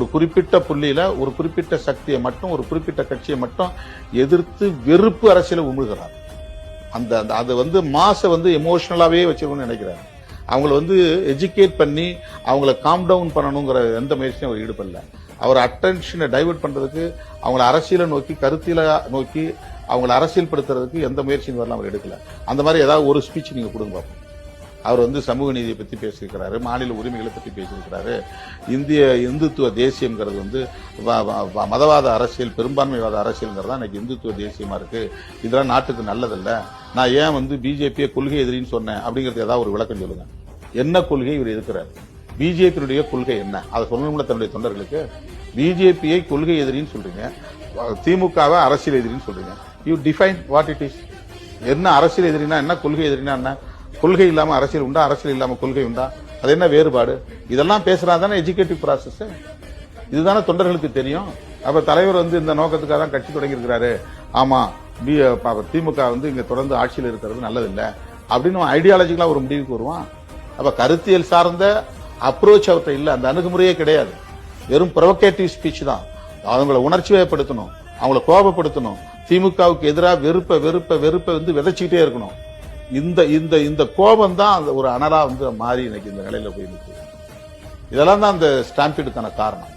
ஒரு குறிப்பிட்ட புள்ளியில ஒரு குறிப்பிட்ட சக்தியை மட்டும் ஒரு குறிப்பிட்ட கட்சியை மட்டும் எதிர்த்து வெறுப்பு அரசியலை உமிழ்கிறார். அந்த அந்த- அது வந்து மாசை வந்து எமோஷனலாவே வச்சிருக்கணும்னு நினைக்கிறாரு. அவங்கள வந்து எஜுகேட் பண்ணி அவங்கள காம் டவுன் பண்ணணுங்கிற எந்த முயற்சியும் அவர் ஈடுபடல. அவர் அட்டென்ஷனை டைவர்ட் பண்றதுக்கு அவங்கள அரசியலை நோக்கி கருத்தியல நோக்கி அவங்கள அரசியல் படுத்துறதுக்கு எந்த முயற்சியும் வரலாம் அவர் எடுக்கல. அந்த மாதிரி ஏதாவது ஒரு ஸ்பீச் நீங்க கொடுங்க பார்ப்போம் அவர் வந்து சமூக நீதியை பற்றி பேசியிருக்கிறாரு மாநில உரிமைகளை பற்றி பேசியிருக்கிறாரு. இந்திய இந்துத்துவ தேசியங்கிறது வந்து வ- வ- வ- மதவாத அரசியல் பெரும்பான்மைவாத அரசியல்ங்கிறது தான் இன்னைக்கு இந்துத்துவ தேசியமாக இருக்குது இதெல்லாம் நாட்டுக்கு நல்லதல்ல. நான் ஏன் வந்து பிஜேபியை கொள்கை எதிரின்னு சொன்னேன் அப்படிங்கிறது ஏதாவது ஒரு விளக்கம் சொல்லுங்க. என்ன கொள்கை இவர் எதிர்க்கிறார்? பிஜேபியுடைய கொள்கை என்ன? அதை சொல்லணும்ல தன்னுடைய தொண்டர்களுக்கு? பிஜேபியை கொள்கை எதிரின்னு சொல்றீங்க. திமுகவை அரசியல் எதிரின்னு சொல்றீங்க. You define what it is என்ன அரசியல் எதிரினா என்ன? கொள்கை எதிரினா என்ன? கொள்கை இல்லாமல் அரசியல் உண்டா? அரசியல் இல்லாமல் கொள்கை உண்டா? அது என்ன வேறுபாடு? இதெல்லாம் பேசுறா தானே எஜுகேட்டிவ் ப்ராசஸ் இதுதானே தொண்டர்களுக்கு தெரியும். அப்ப தலைவர் வந்து இந்த நோக்கத்துக்காக தான் கட்சி தொடங்கியிருக்கிறாரு. ஆமா பி திமுக வந்து இங்க தொடர்ந்து ஆட்சியில் இருக்கிறது நல்லதில்லை. அப்படின்னு ஐடியாலஜிக்கலா ஒரு முடிவுக்கு வருவான். அப்ப கருத்தியல் சார்ந்த அப்ரோச் அவர்கிட்ட இல்லை. அந்த அணுகுமுறையே கிடையாது. வெறும் ப்ரொவகேட்டிவ் ஸ்பீச் தான். அவங்கள உணர்ச்சி வயப்படுத்தணும் அவங்கள கோபப்படுத்தணும். திமுகவுக்கு எதிராக வெறுப்ப வெறுப்ப வெறுப்ப வந்து விதைச்சிக்கிட்டே இருக்கணும். இந்த இந்த இந்த கோபம் தான் அந்த ஒரு அனலா வந்து மாறி இன்னைக்கு இந்த நிலையில போய் நிற்குது இதெல்லாம் தான் அந்த ஸ்டாம்பீடுக்கான காரணம்.